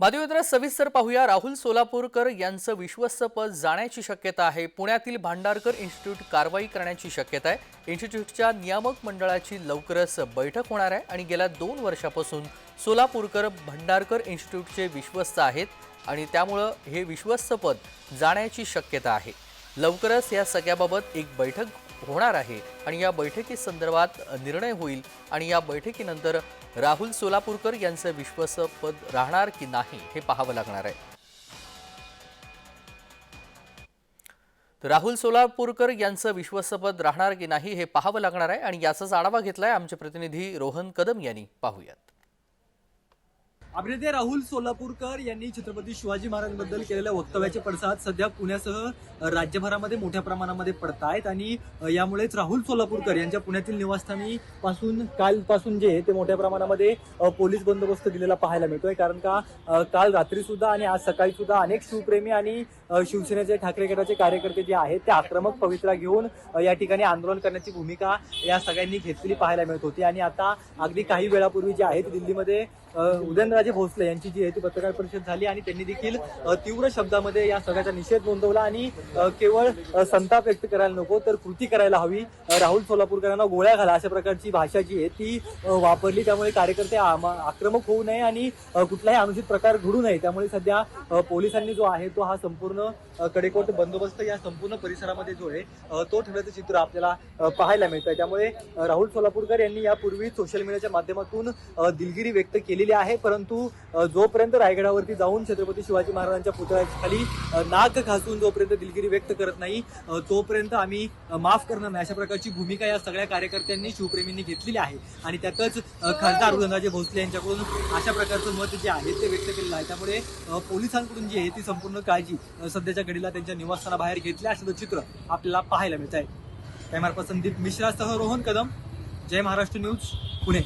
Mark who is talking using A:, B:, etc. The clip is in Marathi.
A: माध्यमित्र सविस्तर पाहूया. राहुल सोलापूरकर यांचं विश्वस्त पद जाण्याची शक्यता आहे. पुण्यातील भांडारकर इन्स्टिट्यूट कारवाई करण्याची शक्यता आहे. इन्स्टिट्यूटच्या नियामक मंडळाची लवकरच बैठक होणार आहे आणि गेल्या दोन वर्षापासून सोलापूरकर भांडारकर इन्स्टिट्यूटचे विश्वस्त आहेत आणि त्यामुळं हे विश्वस्त पद जाण्याची शक्यता आहे. लवकरच या सगळ्याबाबत एक बैठक होणार आहे आणि या बैठकीसंदर्भात निर्णय होईल आणि या बैठकीनंतर राहुल सोलापूरकर यांचं विश्वासपद राहणार की नाही हे पाहावं लागणार आहे. तर राहुल सोलापूरकर यांचं विश्वासपद राहणार की नाही हे पाहावं लागणार आहे आणि याचाच आढावा घेतलाय आमचे प्रतिनिधी रोहन कदम यांनी. पाहूयात.
B: अभिनेते राहुल सोलापूरकर यांनी छत्रपती शिवाजी महाराजांबद्दल केलेल्या वक्तव्याचे पडसाद सध्या पुण्यासह राज्यभरामध्ये मोठ्या प्रमाणामध्ये पडत आहेत आणि यामुळेच राहुल सोलापूरकर यांच्या पुण्यातील निवासस्थानी पासून कालपासून जे आहे ते मोठ्या प्रमाणामध्ये पोलीस बंदोबस्त दिलेला पाहायला मिळतोय. कारण का काल रात्री सुद्धा आणि आज सकाळी सुद्धा अनेक शिवप्रेमी आणि शिवसेनेचे ठाकरे गटाचे कार्यकर्ते जे आहेत ते आक्रमक पवित्रा घेऊन या ठिकाणी आंदोलन करण्याची भूमिका या सगळ्यांनी घेतलेली पाहायला मिळत होती. आणि आता अगदी काही वेळापूर्वी जे आहे दिल्लीमध्ये उदयनराजे भोसले यांची जी आहे ती पत्रकार परिषद झाली आणि त्यांनी देखील तीव्र शब्दामध्ये या सगळ्याचा निषेध नोंदवला आणि केवळ संताप व्यक्त करायला नको तर कृती करायला हवी. राहुल सोलापूरकरांना गोळ्या घाला अशा प्रकारची भाषा जी आहे ती वापरली. त्यामुळे कार्यकर्ते आक्रमक होऊ नये आणि कुठलाही अनुचित प्रकार घडू नये. त्यामुळे सध्या पोलिसांनी जो आहे तो हा संपूर्ण कडेकोट बंदोबस्त या संपूर्ण परिसरामध्ये जो आहे तो ठेवण्याचं चित्र आपल्याला पाहायला मिळतं त्यामुळे राहुल सोलापूरकर यांनी यापूर्वी सोशल मीडियाच्या माध्यमातून दिलगिरी व्यक्त केलेली आहे परंतु जोपर्यंत रायगडावरती जाऊन छत्रपती शिवाजी महाराजांच्या पुतळ्याच्या खाली नाक घासून जोपर्यंत दिलगिरी व्यक्त करत नाही तोपर्यंत आम्ही माफ करणार नाही. अशा प्रकारची भूमिका या सगळ्या कार्यकर्त्यांनी शिवप्रेमींनी घेतलेली आहे. आणि त्यातच खासदार उदयनराजे भोसले यांच्याकडून अशा प्रकारचं मत जे आहे ते व्यक्त केलेलं आहे. त्यामुळे पोलिसांकडून जी आहे ती संपूर्ण काळजी सध्याच्या घडीला त्यांच्या निवासस्थानाबाहेर घेतल्या असं चित्र आपल्याला पाहायला मिळत आहे. कॅमेरा संदीप मिश्रासह रोहन कदम. जय महाराष्ट्र न्यूज पुणे.